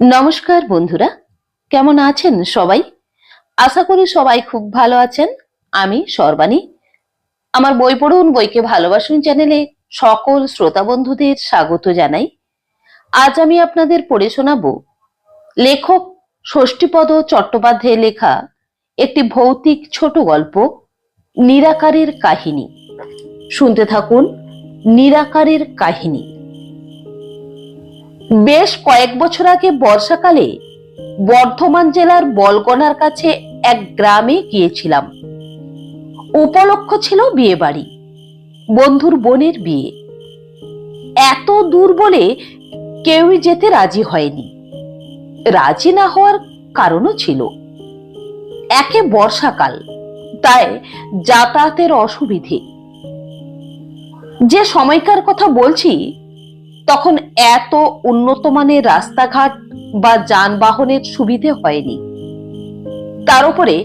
নমস্কার বন্ধুরা, কেমন আছেন সবাই? আশা করি সবাই খুব ভালো আছেন। আমি সর্বাণী। আমার বই পড়ুন, বইকে ভালোবাসুন চ্যানেলে সকল শ্রোতা বন্ধুদের স্বাগত জানাই। আজ আমি আপনাদের পড়ে শোনাবো লেখক ষষ্ঠীপদ চট্টোপাধ্যায়ের লেখা একটি ভৌতিক ছোট গল্প, নিরাকারের কাহিনী। শুনতে থাকুন, নিরাকারের কাহিনী। বেশ কয়েক বছর আগে বর্ষাকালে বর্ধমান জেলার বলগনার কাছে এক গ্রামে গিয়েছিলাম। উপলক্ষ ছিল বিয়ে বাড়ি বন্ধুর বোনের বিয়ে। এত দূর বলে কেউই যেতে রাজি হয়নি। রাজি না হওয়ার কারণও ছিল। একে বর্ষাকাল, তাই যাতায়াতের অসুবিধে। যে সময়কার কথা বলছি তখন এত উন্নত মানের রাস্তাঘাট বা যানবাহনের সুবিধে হয়নি। তার উপরে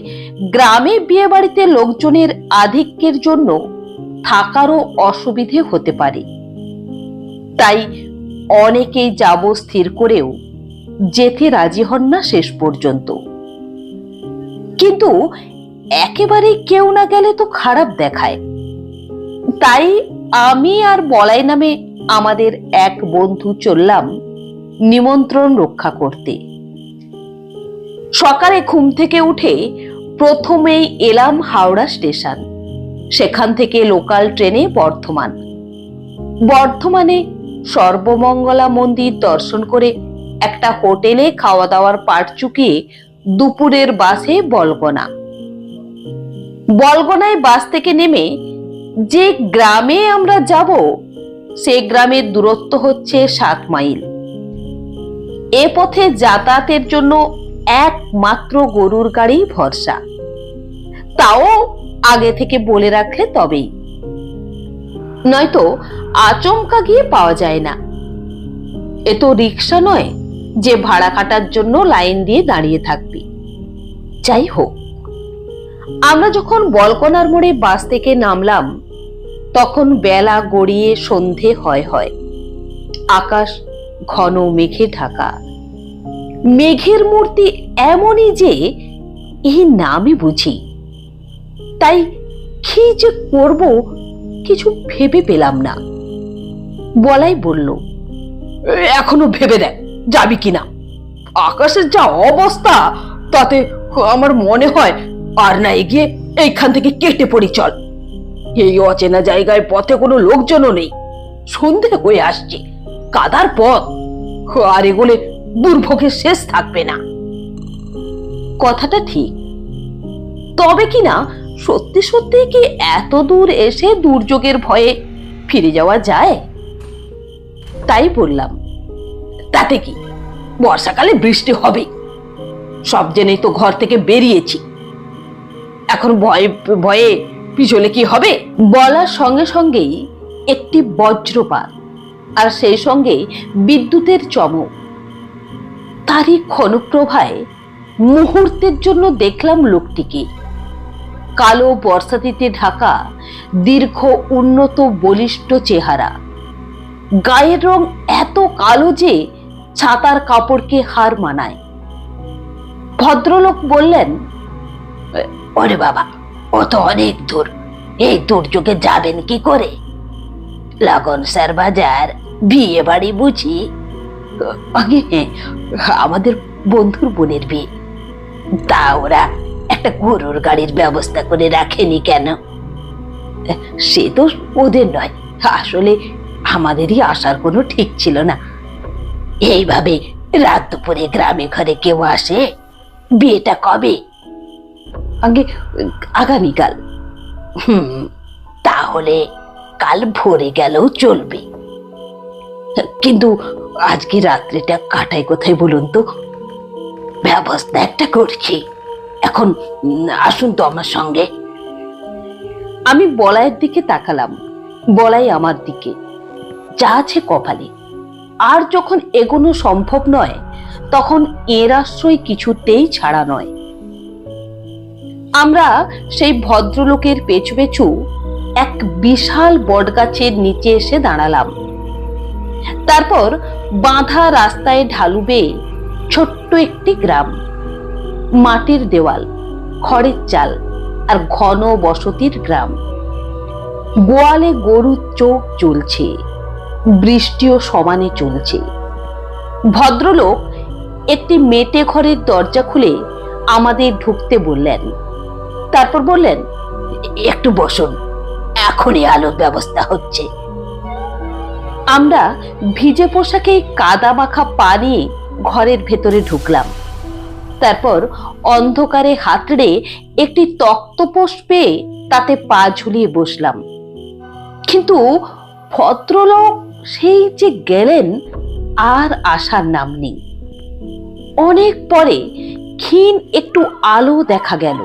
গ্রামে বিয়ে বাড়িতে লোকজনের আধিক্যের জন্য থাকারও অসুবিধে হতে পারে। তাই অনেকেই যাব স্থির করেও যেতে রাজি হন না শেষ পর্যন্ত। কিন্তু একেবারে কেউ না গেলে তো খারাপ দেখায়। তাই আমি আর বলাই নামে আমাদের এক বন্ধু চললাম নিমন্ত্রণ রক্ষা করতে। সকালে ঘুম থেকে উঠে প্রথমেই এলাম হাওড়া স্টেশন। সেখান থেকে লোকাল ট্রেনে বর্ধমান। বর্ধমানে সর্বমঙ্গলা মন্দির দর্শন করে একটা হোটেলে খাওয়া দাওয়ার পাট চুকিয়ে দুপুরের বাসে বলগনা। বলগনায় বাস থেকে নেমে যে গ্রামে আমরা যাব সে গ্রামের দূরত্ব হচ্ছে সাত মাইল। এ পথে যাতায়াতের জন্য একমাত্র গরুর গাড়ি ভরসা। তাও আগে থেকে বলে রাখলে তবেই। নয়তো আচমকা গিয়ে পাওয়া যায় না। এ তো রিক্সা নয়, যে ভাড়া কাটার জন্য লাইন দিয়ে দাঁড়িয়ে থাকবি। যাই হোক, আমরা যখন বলকনার মোড়ে বাস থেকে নামলাম তখন বেলা গড়িয়ে সন্ধে হয় হয়। আকাশ ঘন মেঘে ঢাকা। মেঘের মূর্তি এমনই যে, এই নামই বুঝি। তাই কি যে করব কিছু ভেবে পেলাম না। বলাই বলল, এখনও ভেবে দেখ, যাবি কিনা? আকাশের যা অবস্থা, তাতে আমার মনে হয় আর না এগিয়ে এইখান থেকে কেটে পড়ি, চল। এই অচেনা জায়গায় পথে কোনো লোকজনও নেই। সন্ধে হয়ে আসছে। কাদার পথ। আর এগুলে দুর্ভোগের শেষ থাকবে না। কথাটা ঠিক। তবে কি না, সত্যি সত্যি কি এত দূর এসে দুর্যোগের ভয়ে ফিরে যাওয়া যায়? তাই বললাম, তাতে কি? বর্ষাকালে বৃষ্টি হবে। সব জেনেই তো ঘর থেকে বেরিয়েছি। এখন ভয়ে ভয়ে পিছলে কি হবে? বলার সঙ্গে সঙ্গেই একটি বজ্রপাত, আর সেই সঙ্গে বিদ্যুতের চমক। তারই ক্ষণপ্রভায় মুহূর্তের জন্য দেখলাম লোকটিকে। কালো বর্ষাতিতে ঢাকা দীর্ঘ উন্নত বলিষ্ঠ চেহারা। গায়ের রং এত কালো যে ছাতার কাপড়কে হার মানায়। ভদ্রলোক বললেন ওরে বাবা ও অনেক দূর। এই দুর্যোগে যাবেন কি করে? লগন স্যার বাজার বিয়ে বাড়ি বুঝি। আমাদের বন্ধুর বোনের বিয়ে। তা ওরা একটা গরুর গাড়ির ব্যবস্থা করে রাখেনি কেন? সে তো ওদের নয়। আসলে আমাদেরই আসার কোনো ঠিক ছিল না। এইভাবে রাত দুপুরে গ্রামে ঘরে কেউ আসে? বিয়েটা কবে? আগে, আগামীকাল। হুম, তাহলে কাল ভোরে গেলেও চলবে। কিন্তু আজকে রাত্রিটা কাটাই কোথায় বলুন তো? ব্যবস্থা একটা করছি। এখন আসুন তো আমার সঙ্গে। আমি বলাইয়ের দিকে তাকালাম। বলাই আমার দিকে। যা আছে কপালে। আর যখন এগোনো সম্ভব নয়, তখন এর আশ্রয় কিছুতেই ছাড়া নয়। আমরা সেই ভদ্রলোকের পেছু পেছু এক বিশাল বটগাছের নিচে এসে দাঁড়ালাম। তারপর বাঁধা রাস্তায় ঢালু বেয়ে ছোট্ট একটি গ্রাম, মাটির দেওয়াল, খড়ের চাল আর ঘন বসতির গ্রাম। গোয়ালে গরুর চোখ চলছে, বৃষ্টিও সমানে চলছে। ভদ্রলোক একটি মেটে ঘরের দরজা খুলে আমাদের ঢুকতে বললেন তারপর বললেন, একটু বসুন, এখনই আলোর ব্যবস্থা হচ্ছে। আমরা ভিজে পোশাকে কাদা মাখা পা নিয়ে ঘরের ভেতরে ঢুকলাম। তারপর অন্ধকারে হাতড়ে একটি তক্তপোষ পেয়ে তাতে পা ঝুলিয়ে বসলাম। কিন্তু ভদ্রলোক সেই যে গেলেন, আর আসার নাম নেই। অনেক পরে ক্ষীণ একটু আলো দেখা গেল।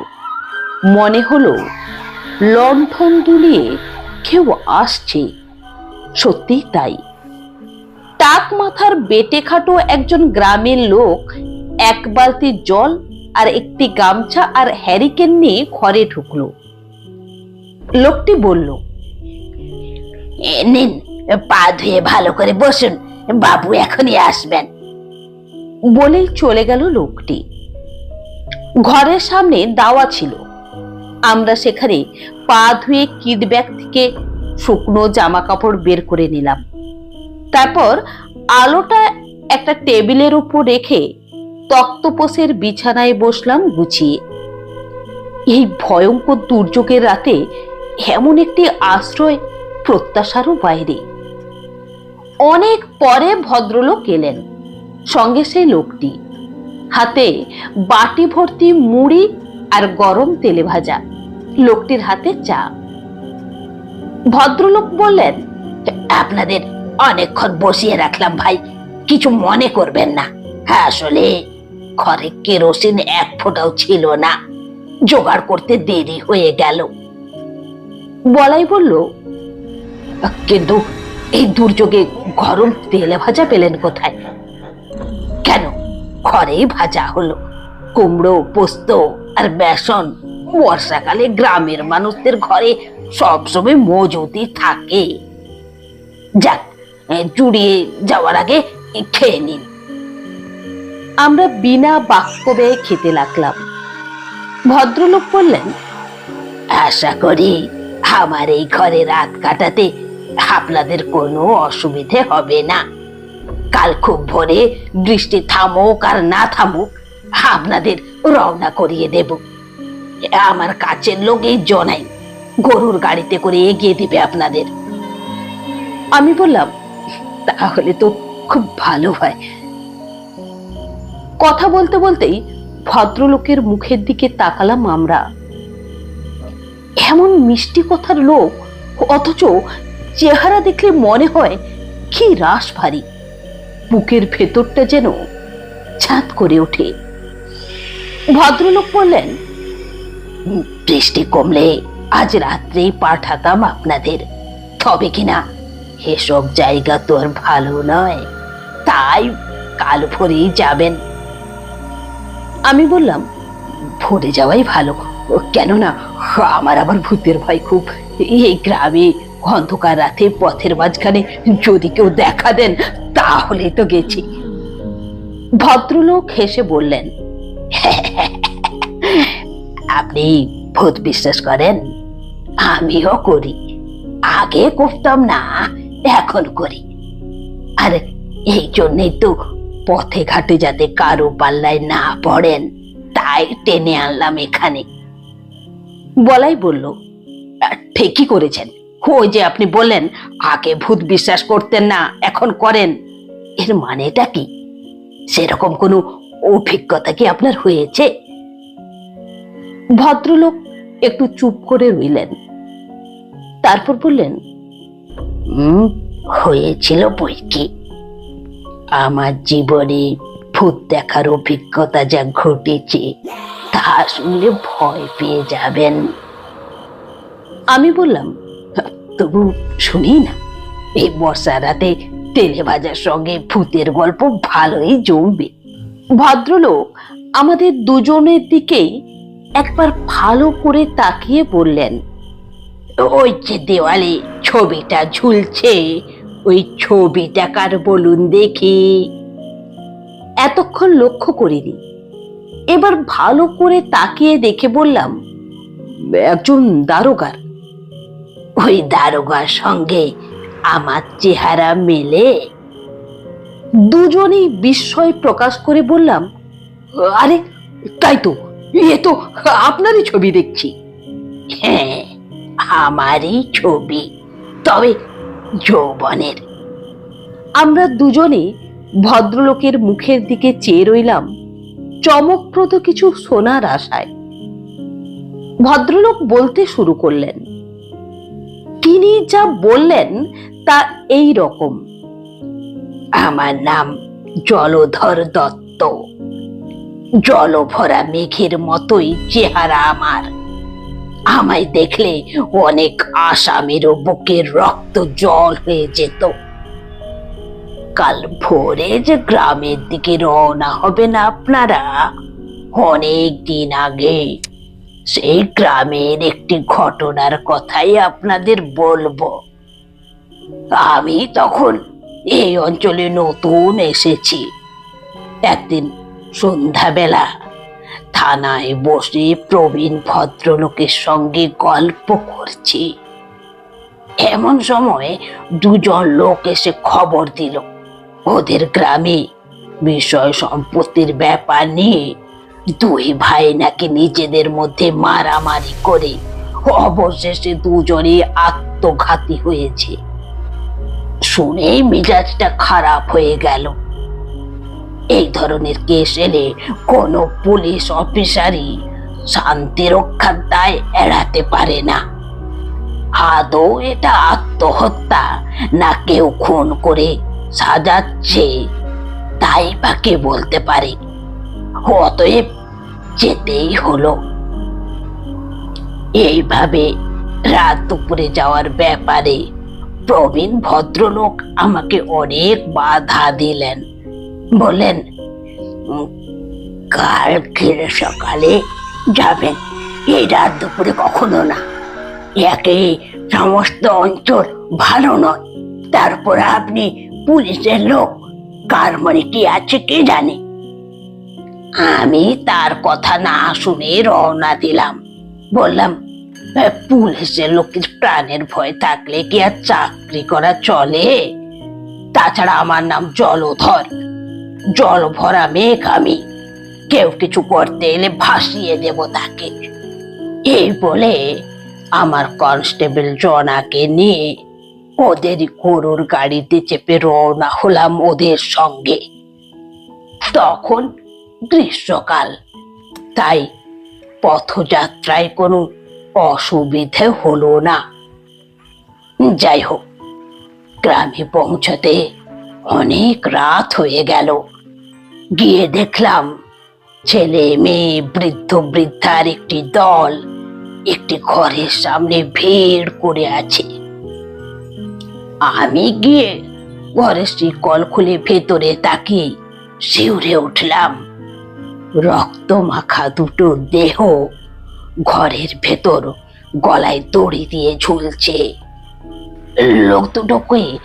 মনে হলো লণ্ঠন দুলিয়ে কেউ আসছে। সত্যি তাই। টাক মাথার বেটে খাটো একজন গ্রামের লোক এক বালতি জল আর একটি গামছা আর হ্যারিকেন নিয়ে ঘরে ঢুকলো। লোকটি বলল নিন, পা ধুয়ে ভালো করে বসুন, বাবু এখনই আসবেন। বলেই চলে গেল লোকটি। ঘরের সামনে দাওয়া ছিল। আমরা সেখানে পা ধুয়ে কিড ব্যাগ থেকে শুকনো জামা কাপড় বের করে নিলাম। তারপর আলোটা একটা টেবিলের উপর রেখে তক্তপোষের বিছানায় বসলাম গুছিয়ে। এই ভয়ঙ্কর দুর্যোগের রাতে এমন একটি আশ্রয় প্রত্যাশারও বাইরে। অনেক পরে ভদ্রলোক এলেন, সঙ্গে সেই লোকটি। হাতে বাটি ভর্তি মুড়ি আর গরম তেলে ভাজা। লোকটির হাতে চা। ভদ্রলোক বললেন, আপনাদের অনেকক্ষণ বসিয়ে রাখলাম ভাই, কিছু মনে করবেন না। হ্যাঁ আসলে ঘরে কেরোসিন এক ফোঁটাও ছিল না। জোগাড় করতে দেরি হয়ে গেল। বলাই বলল, কিন্তু এই দুর্যোগে গরম তেলে ভাজা পেলেন কোথায়? কেন? ঘরেই ভাজা হলো। কুমড়ো, পোস্ত আর বেসন, বর্ষাকালে গ্রামের মানুষদের ঘরে সবসময় মজুতি থাকে। যাক জুড়িয়ে যাওয়ার আগে খেয়ে নিন। আমরা বিনা বাক্য ব্যয়ে খেতে লাগলাম। ভদ্রলোক বললেন, আশা করি আমার এই ঘরে রাত কাটাতে আপনাদের কোনো অসুবিধে হবে না। কাল খুব ভোরে বৃষ্টি থামুক আর না থামুক আপনাদের রওনা করিয়ে দেব। আমার কাছের লোক এই জনাই গরুর গাড়িতে করে এগিয়ে দিবে আপনাদের। আমি বললাম, তাহলে তো খুব ভালো হয়। কথা বলতে বলতেই ভদ্রলোকের মুখের দিকে তাকালাম আমরা। এমন মিষ্টি কথার লোক, অথচ চেহারা দেখলে মনে হয় কি রাস ভারী বুকের ভেতরটা যেন ছাদ করে ওঠে। ভদ্রলোক বললেন, বৃষ্টি কমলে আজ রাত্রেই পাঠাতাম আপনাদের। তবে কিনা এসব জায়গা তো আর ভালো নয়, তাই কাল ভোরেই যাবেন। আমি বললাম, ভরে যাওয়াই ভালো, কেননা আমার আবার ভূতের ভয় খুব। এই গ্রামে অন্ধকার রাতে পথের মাঝখানে যদি কেউ দেখা দেন তাহলে তো গেছি। ভদ্রলোক হেসে বললেন আপনি ভূত বিশ্বাস করেন? আমিও করি। আগে করতাম না, এখন করি। আর এই জন্যই তো পথে ঘাটে যাতে কারও পাল্লায় না পড়েন, তাই টেনে আনলাম এখানে। বলাই বলল ঠিকই করেছেন। ওই যে আপনি বললেন, আগে ভূত বিশ্বাস করতেন না, এখন করেন। এর মানেটা কি? সেরকম কোনো অভিজ্ঞতা কি আপনার হয়েছে? ভদ্রলোক একটু চুপ করে রইলেন। তারপর বললেন হুম হয়েছিল বই কি? আমার জীবনে ভূত দেখার অভিজ্ঞতা যা ঘটেছে, তা শুনলে ভয় পেয়ে যাবেন। আমি বললাম, তবু শুনি না এই বর্ষা রাতে তেলে ভাজার সঙ্গে ভূতের গল্প ভালোই জমবে। ভদ্রলোক আমাদের দুজনের দিকেই একবার ভালো করে তাকিয়ে বললেন, ওই যে দেওয়ালে ছবিটা ঝুলছে, ওই ছবিটা কার বলুন দেখি? এতক্ষণ লক্ষ্য করিনি। এবার ভালো করে তাকিয়ে দেখে বললাম, একজন দারোগার। ওই দারোগার সঙ্গে আমার চেহারা মেলে? দুজনেই বিস্ময় প্রকাশ করে বললাম, আরে, তাই তো, এ তো আপনারই ছবি দেখছি। হ্যাঁ আমারই ছবি, তবে যৌবনের। আমরা দুজনে ভদ্রলোকের মুখের দিকে চেয়ে রইলাম চমকপ্রদ কিছু শোনার আশায়। ভদ্রলোক বলতে শুরু করলেন, তিনি যা বললেন তা এই রকম। আমার নাম জলধর দত্ত। জলভরা মেঘের মতোই চেহারা আমার। আমায় দেখলে অনেক আসামেরও বুকের রক্ত জল হয়ে যেত। কাল ভোরে যে গ্রামের দিকে রওনা হবেন আপনারা? অনেক দিন আগে। সেই গ্রামের একটি ঘটনার কথাই আপনাদের বলব। আমি তখন এই অঞ্চলে নতুন এসেছি। একদিন সন্ধ্যাবেলা থানায় বসে প্রবীণ ভদ্রলোকের সঙ্গে গল্প করছি। এমন সময় দুজন লোক এসে খবর দিল, ওদের গ্রামে বিষয় সম্পত্তির ব্যাপার নিয়ে দুই ভাই নাকি নিজেদের মধ্যে মারামারি করে অবশেষে দুজনে আত্মঘাতী হয়েছে। শুনেই মেজাজটা খারাপ হয়ে গেল। এই ধরনের কেস এলে কোনো পুলিশ অফিসারই শান্তি রক্ষার দায় এড়াতে পারে না। আদৌ এটা আত্মহত্যা না কেউ খুন করে সাজাচ্ছে, তাই বা কে বলতে পারে? অতএব যেতেই হলো। এইভাবে রাত দুপুরে যাওয়ার ব্যাপারে প্রবীণ ভদ্রলোক আমাকে অনেক বাধা দিলেন। বললেন "উম, কালকে সকালে যাবেন। এই রাত দুপুরে কখনো না। একে সমস্ত অঞ্চল ভালো নয়। তারপর আপনি পুলিশের লোক। কার মনে কি আছে কে জানে? আমি তার কথা না শুনে রওনা দিলাম। বললাম "এ, পুলিশের লোকের প্রাণের ভয় থাকলে কি আর চাকরি করা চলে? তাছাড়া আমার নাম জলধর। জল ভরা মেঘ আমি। কেউ কিছু করতে এলে ভাসিয়ে দেব তাকে। এই বলে আমার কনস্টেবল জনাকে নিয়ে ওদের গরুর গাড়িতে চেপে রওনা হলাম ওদের সঙ্গে। তখন গ্রীষ্মকাল। তাই পথযাত্রায় কোনো অসুবিধে হলো না। যাই হোক, গ্রামে পৌঁছতে অনেক রাত হয়ে গেল। গিয়ে দেখলাম ছেলে মেয়ে, বৃদ্ধ বৃদ্ধার একটি দল একটি ঘরের সামনে ভিড় করে আছে। আমি গিয়ে ঘরের শিকল খুলে ভেতরে তাকিয়ে শিউরে উঠলাম। রক্ত মাখা দুটো দেহ ঘরের ভেতর গলায় দড়ি দিয়ে ঝুলছে। লোক দুটোকে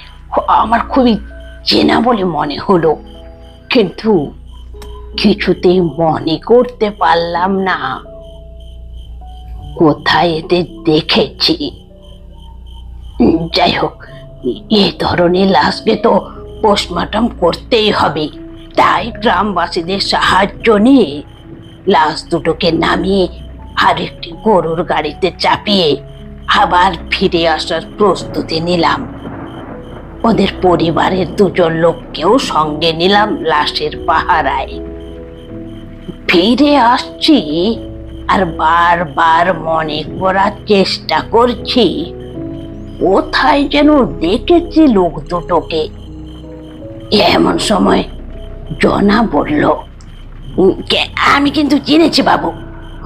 আমার খুবই চেনা বলে মনে হলো। কিন্তু কিছুতেই মনে করতে পারলাম না। কোথায় এদের দেখেছি? যাই হোক এই ধরনের লাশকে তো পোস্টমর্টম করতেই হবে। তাই গ্রামবাসীদের সাহায্য নিয়ে লাশ দুটোকে নামিয়ে আরেকটি গরুর গাড়িতে চাপিয়ে আবার ফিরে আসার প্রস্তুতি নিলাম। ওদের পরিবারের দুজন লোককেও সঙ্গে নিলাম লাশের পাহারায়। ফিরে আসছি আর বারবার মনে করার চেষ্টা করছি, কোথায় যেন দেখেছি লোক দুটোকে। এমন সময় জনা বলল আমি কিন্তু চিনেছি বাবু।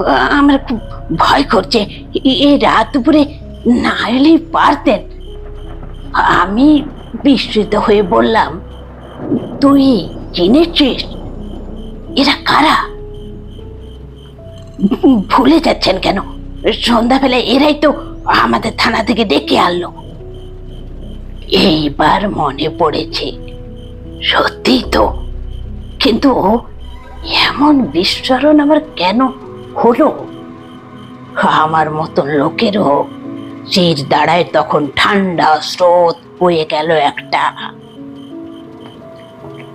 আমার খুব ভয় করছে। এই রাত দুপুরে না এলেই পারতেন। আমি বিস্মিত হয়ে বললাম, তুই চিনেছিস এরা কারা? ভুলে যাচ্ছেন কেন? সন্ধ্যাবেলা এরাই তো আমাদের থানা থেকে ডেকে আনলো। এইবার মনে পড়েছে সত্যি তো। কিন্তু এমন বিস্মরণ আমার কেন হলো? আমার মতন লোকেরও শির দাঁড়ায় তখন ঠান্ডা স্রোত বয়ে গেল একটা।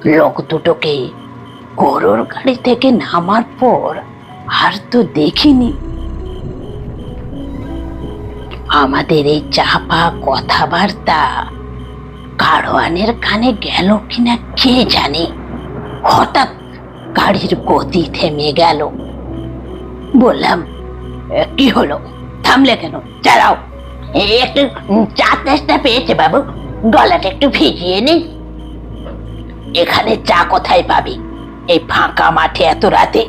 লোক দুটোকে গরুর গাড়ি থেকে নামার পর আর তো দেখিনি। আমাদের এই চাপা কথাবার্তা কারোয়ানের কানে গেল কিনা কে জানে? হঠাৎ গাড়ির গতি থেমে গেল। বললাম "এ, কি হলো? থামলে কেন? চালাও একটু চা তেষ্টা পেয়েছে বাবু। গলাটা একটু ভিজিয়ে নি। এখানে চা কোথায় পাবি? এই ফাঁকা মাঠে এত রাতে।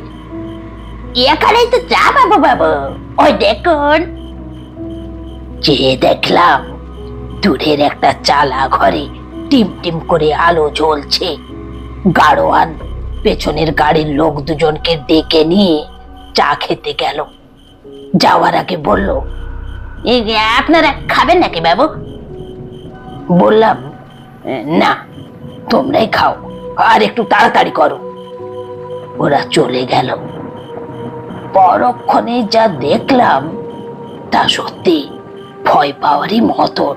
এখানেই তো চা পাবো বাবু। ওই দেখুন। চেয়ে দেখলাম দূরের একটা চালা ঘরে টিম টিম করে আলো জ্বলছে। গাড়োয়ান পেছনের গাড়ির লোক দুজনকে ডেকে নিয়ে চা খেতে গেল। যাওয়ার আগে বলল আপনারা খাবেন নাকি বাবু? বললাম, না, তোমরাই খাও, আর একটু তাড়াতাড়ি করো। ওরা চলে গেল। পরক্ষণে যা দেখলাম, তা সত্যি ভয় পাওয়ারই মতন।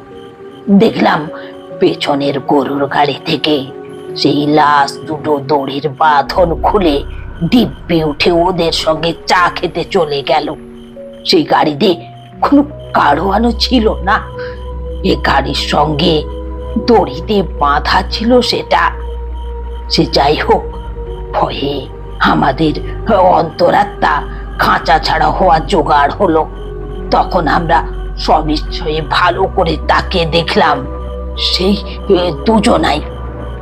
দেখলাম পেছনের গরুর গাড়ি থেকে সেই লাশ দুটো দড়ির বাঁধন খুলে দিব্যে উঠে ওদের সঙ্গে চা খেতে চলে গেল। সেই গাড়িতে কোনো কারোয়ানো ছিল না। এ গাড়ির সঙ্গে দড়িতে বাঁধা ছিল সেটা। সে যাই হোক, ভয়ে আমাদের অন্তরাত্মা খাঁচা ছাড়া হওয়া জোগাড় হলো। তখন আমরা সবিচ্ছয়ে ভালো করে তাকে দেখলাম। সেই দুজনাই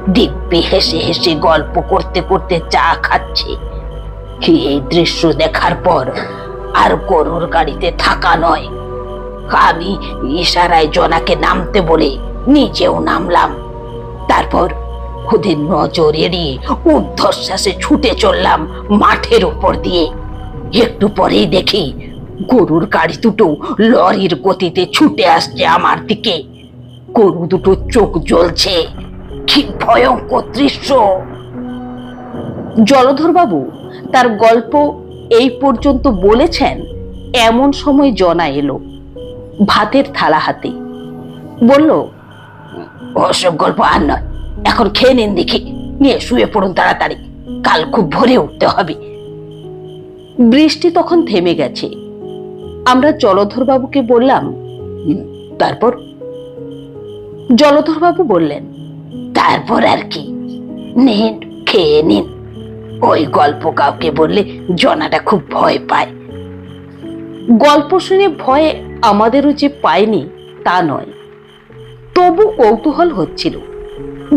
দিব্যি হেসে হেসে গল্প করতে করতে চা খাচ্ছে। এই দৃশ্য দেখার পর আর গরুর গাড়িতে থাকা নয়। আমি ইশারায় জনাকে নামতে বলে নিচেও নামলাম। তারপর ওদের নজর এড়িয়ে ঊর্ধ্বশ্বাসে ছুটে চললাম মাঠের উপর দিয়ে। একটু পরেই দেখি গরুর গাড়ি দুটো লরির গতিতে ছুটে আসছে আমার দিকে। গরু দুটো চোখ জ্বলছে। কি ভয়ঙ্কর দৃশ্য। জলধরবাবু তার গল্প এই পর্যন্ত বলেছেন এমন সময় জনা এলো ভাতের থালা হাতে। বলল ওসব গল্প আর নয় এখন খেয়ে নিন দেখি নিয়ে শুয়ে পড়ুন তাড়াতাড়ি কাল খুব ভোরে উঠতে হবে। বৃষ্টি তখন থেমে গেছে। আমরা জলধরবাবুকে বললাম "হুম, তারপর? জলধরবাবু বললেন তারপর আর কি। নিন, খেয়ে নিন। ওই গল্প কাউকে বললে জনাটা খুব ভয় পায়। গল্প শুনে ভয়ে আমাদেরও যে পায়নি, তা নয়। তবু কৌতূহল হচ্ছিল।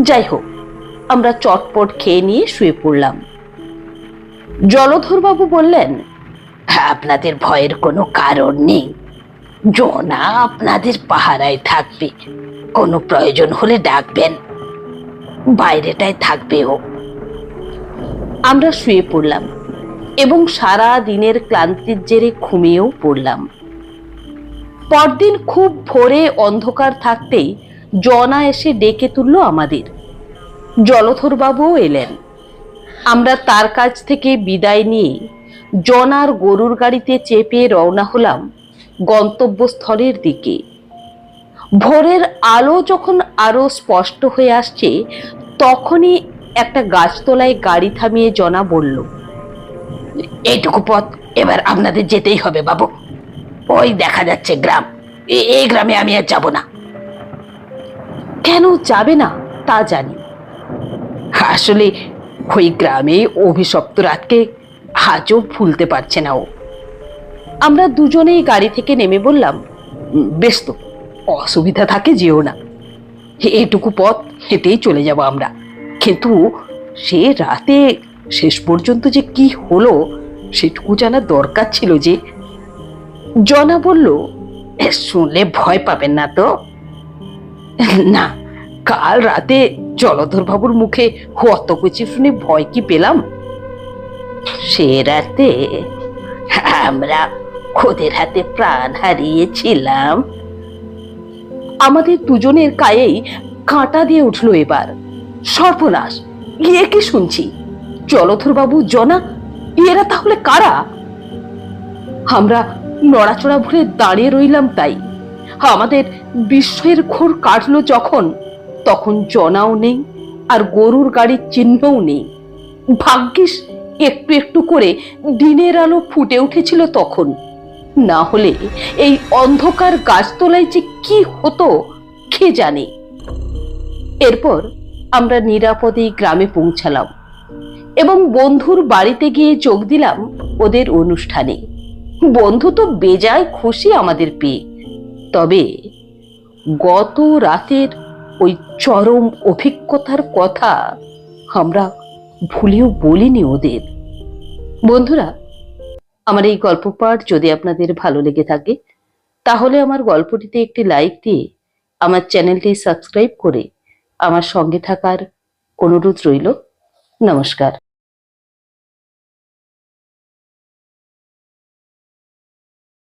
যাই হোক, আমরা চটপট খেয়ে নিয়ে শুয়ে পড়লাম। জলধরবাবু বললেন, আপনাদের ভয়ের কোনো কারণ নেই। জনা আপনাদের পাহারায় থাকবে। কোনো প্রয়োজন হলে ডাকবেন। বাইরেটায় থাকবে ও। আমরা শুয়ে পড়লাম এবং সারা দিনের ক্লান্তির জেরে ঘুমিয়েও পড়লাম। পরদিন খুব ভোরে অন্ধকার থাকতেই জনা এসে ডেকে তুলল আমাদের। জলধরবাবুও এলেন। আমরা তার কাছ থেকে বিদায় নিয়ে জনার গরুর গাড়িতে চেপে রওনা হলাম গন্তব্যস্থলের দিকে। ভোরের আলো যখন আরও স্পষ্ট হয়ে আসছে তখনই একটা গাছতলায় গাড়ি থামিয়ে জনা বলল এইটুকু পথ এবার আপনাদের যেতেই হবে বাবু। ওই দেখা যাচ্ছে গ্রাম। এই গ্রামে আমি আর যাব না। কেন যাবে না তা জানি। আসলে ওই গ্রামে অভিশপ্ত রাতকে আজও ভুলতে পারছে না ও। আমরা দুজনেই গাড়ি থেকে নেমে বললাম "উম, বেশ তো। অসুবিধা থাকে যেও না। এটুকু পথ হেঁটেই চলে যাব আমরা। কিন্তু সে রাতে শেষ পর্যন্ত যে কি হলো সেটুকু জানার দরকার ছিল যে জনা বলল "এ, শুনলে ভয় পাবেন না তো? না কাল রাতে জলধর বাবুর মুখে অত কিছু শুনে ভয় কি পেলাম? সে রাতে আমরা খোদের হাতে প্রাণ হারিয়েছিলাম। আমাদের দুজনের গায়েই কাঁটা দিয়ে উঠল এবার। সর্বনাশ, গিয়ে কি শুনছি? জলধরবাবু জনা এরা তাহলে কারা? আমরা নড়াচড়া ভরে দাঁড়িয়ে রইলাম তাই। আমাদের বিস্ময়ের ঘোর কাটলো যখন, তখন জনাও নেই, আর গরুর গাড়ির চিহ্নও নেই। ভাগ্যিস, একটু একটু করে দিনের আলো ফুটে উঠেছিল তখন। না হলে এই অন্ধকার গাছতলায় যে কি হতো, কে জানে? এরপর আমরা নিরাপদেই গ্রামে পৌঁছালাম এবং বন্ধুর বাড়িতে গিয়ে যোগ দিলাম ওদের অনুষ্ঠানে। বন্ধু তো বেজায় খুশি আমাদের পেয়ে। তবে গত রাতের ওই চরম অভিজ্ঞতার কথা আমরা ভুলেও বলিনি ওদের। বন্ধুরা আমার এই গল্প পাঠ যদি আপনাদের ভালো লেগে থাকে, তাহলে আমার গল্পটিতে একটি লাইক দিয়ে আমার চ্যানেলটি সাবস্ক্রাইব করে আমার সঙ্গে থাকার অনুরোধ রইল। নমস্কার।